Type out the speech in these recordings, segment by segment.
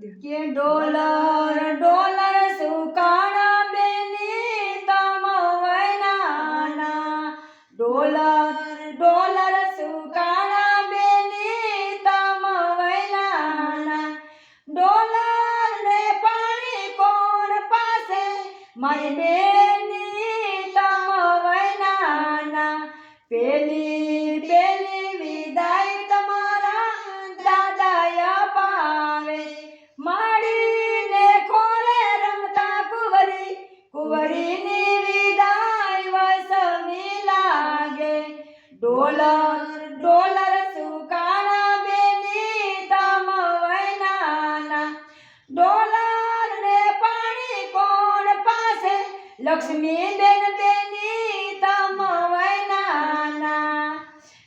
કે dollar dollar સુકાણા બેની તમ વૈનાના ડોલર ડોલર સુકાણા બેની તમ વૈનાના ડોલર ને પાણી કોણ પાસે? મારી બેની તમ વૈનાના પેલી પેલી ડોલર ડોલર સુકાણા બેની તમ વૈનાના ડોલર ને પાણી કોણ પાસે? લક્ષ્મી બેન બેની તમ વૈનાના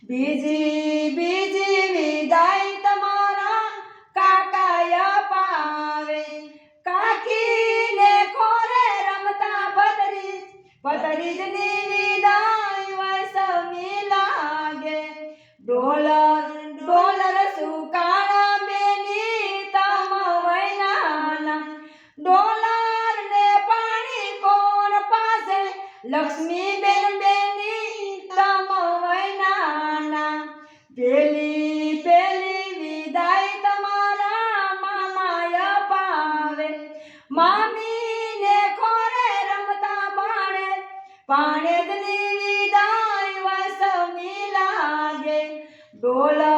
બીજી બીજી વિદાય તમારા કાકાય પાવે. કાકીને કોરે રમતા પતરી પતરીજની વિદાય પેલી વિદાય તમારા મામાય પાવે. મામીને ખોરે રમતા પાણે પાણેજની વિદાય વસમી લાગે. ડોલર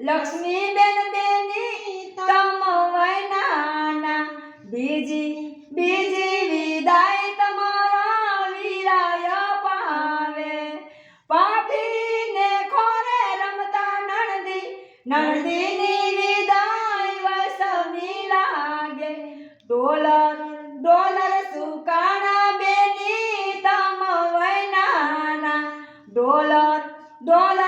લક્ષ્મી બેન બેની તમ વૈનાના બીજી બીજી વિદાય તમારા વિરાય પાવે. પાપીને ખોરે રમતા નણદી. નણદીની વિદાય વસમી લાગે. ડોલર ડોલર સુકાણા બેની તમ વૈનાના ડોલર ડોલર